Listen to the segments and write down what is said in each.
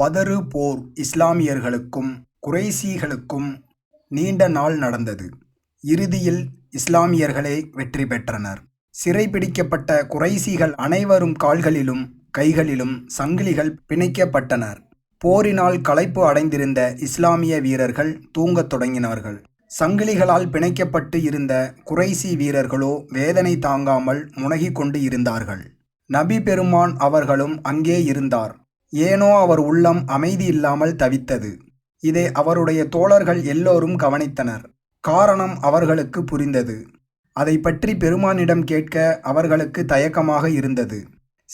பதரு போர் இஸ்லாமியர்களுக்கும் குறைஷிகளுக்கும் நீண்ட நாள் நடந்தது. இறுதியில் இஸ்லாமியர்களே வெற்றி பெற்றனர். சிறைபிடிக்கப்பட்ட குறைஷிகள் அனைவரும் கால்களிலும் கைகளிலும் சங்கிலிகள் பிணைக்கப்பட்டனர். போரினால் களைப்பு அடைந்திருந்த இஸ்லாமிய வீரர்கள் தூங்கத் தொடங்கினார்கள். சங்கிலிகளால் பிணைக்கப்பட்டு இருந்த குறைசி வீரர்களோ வேதனை தாங்காமல் முனகிக் கொண்டு இருந்தார்கள். நபி பெருமான் அவர்களும் அங்கே இருந்தார். ஏனோ அவர் உள்ளம் அமைதியில்லாமல் தவித்தது. இதை அவருடைய தோழர்கள் எல்லோரும் கவனித்தனர். காரணம் அவர்களுக்கு புரிந்தது. அதை பற்றி பெருமானிடம் கேட்க அவர்களுக்கு தயக்கமாக இருந்தது.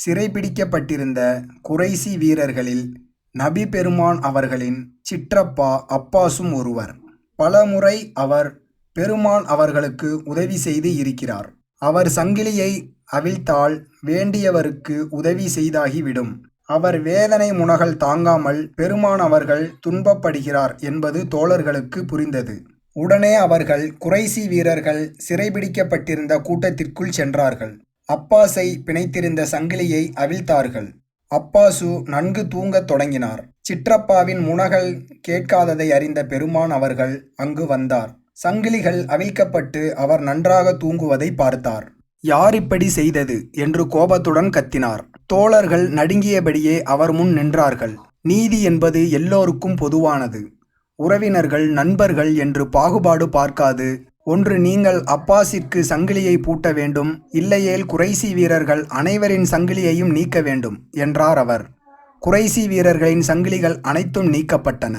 சிறைபிடிக்கப்பட்டிருந்த குறைசி வீரர்களில் நபி பெருமான் அவர்களின் சிற்றப்பா அப்பாசும் ஒருவர். பலமுறை அவர் பெருமான் அவர்களுக்கு உதவி செய்து இருக்கிறார். அவர் சங்கிலியை அவிழ்த்தால் வேண்டியவருக்கு உதவி செய்தாகிவிடும். அவர் வேதனை முனகல் தாங்காமல் பெருமான் அவர்கள் துன்பப்படுகிறார் என்பது தோழர்களுக்கு புரிந்தது. உடனே அவர்கள் குறைசி வீரர்கள் சிறைபிடிக்கப்பட்டிருந்த கூட்டத்திற்குள் சென்றார்கள். அப்பாஸை பிணைத்திருந்த சங்கிலியை அவிழ்த்தார்கள். அப்பாசு நன்கு தூங்கத் தொடங்கினார். சிற்றப்பாவின் முனகல் கேட்காததை அறிந்த பெருமான் அவர்கள் அங்கு வந்தார். சங்கிலிகள் அவிழ்க்கப்பட்டு அவர் நன்றாக தூங்குவதை பார்த்தார். யார் இப்படி செய்தது? என்று கோபத்துடன் கத்தினார். தோழர்கள் நடுங்கியபடியே அவர் முன் நின்றார்கள். நீதி என்பது எல்லோருக்கும் பொதுவானது. உறவினர்கள் நண்பர்கள் என்று பாகுபாடு பார்க்காது ஒன்று நீங்கள் அப்பாஸிற்கு சங்கிலியை பூட்ட வேண்டும் இல்லையேல் குறைசி வீரர்கள் அனைவரின் சங்கிலியையும் நீக்க வேண்டும் என்றார் அவர். குறைசி வீரர்களின் சங்கிலிகள் அனைத்தும் நீக்கப்பட்டன.